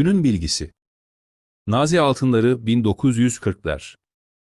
Günün bilgisi. Nazi altınları 1940'lar.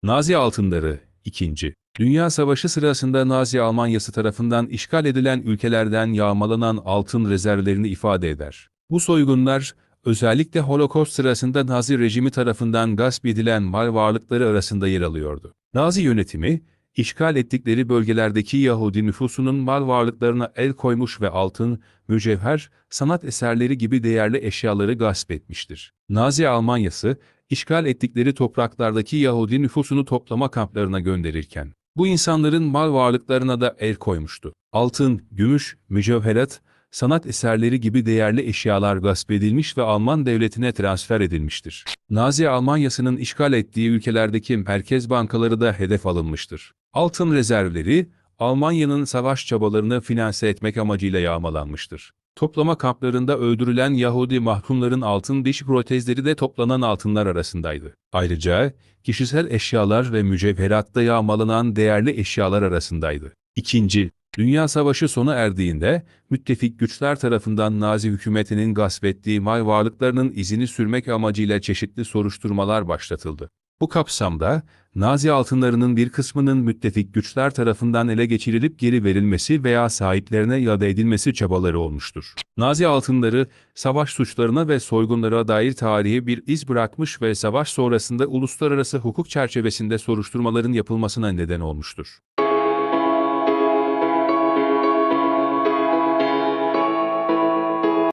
Nazi altınları 2. Dünya Savaşı sırasında Nazi Almanyası tarafından işgal edilen ülkelerden yağmalanan altın rezervlerini ifade eder. Bu soygunlar, özellikle Holocaust sırasında Nazi rejimi tarafından gasp edilen mal varlıkları arasında yer alıyordu. Nazi yönetimi, işgal ettikleri bölgelerdeki Yahudi nüfusunun mal varlıklarına el koymuş ve altın, mücevher, sanat eserleri gibi değerli eşyaları gasp etmiştir. Nazi Almanyası, işgal ettikleri topraklardaki Yahudi nüfusunu toplama kamplarına gönderirken, bu insanların mal varlıklarına da el koymuştu. Altın, gümüş, mücevherat, sanat eserleri gibi değerli eşyalar gasp edilmiş ve Alman devletine transfer edilmiştir. Nazi Almanyası'nın işgal ettiği ülkelerdeki merkez bankaları da hedef alınmıştır. Altın rezervleri, Almanya'nın savaş çabalarını finanse etmek amacıyla yağmalanmıştır. Toplama kamplarında öldürülen Yahudi mahkumların altın diş protezleri de toplanan altınlar arasındaydı. Ayrıca kişisel eşyalar ve mücevheratta yağmalanan değerli eşyalar arasındaydı. İkinci, Dünya Savaşı sona erdiğinde, müttefik güçler tarafından Nazi hükümetinin gasp ettiği mal varlıklarının izini sürmek amacıyla çeşitli soruşturmalar başlatıldı. Bu kapsamda, Nazi altınlarının bir kısmının müttefik güçler tarafından ele geçirilip geri verilmesi veya sahiplerine iade edilmesi çabaları olmuştur. Nazi altınları, savaş suçlarına ve soygunlara dair tarihi bir iz bırakmış ve savaş sonrasında uluslararası hukuk çerçevesinde soruşturmaların yapılmasına neden olmuştur.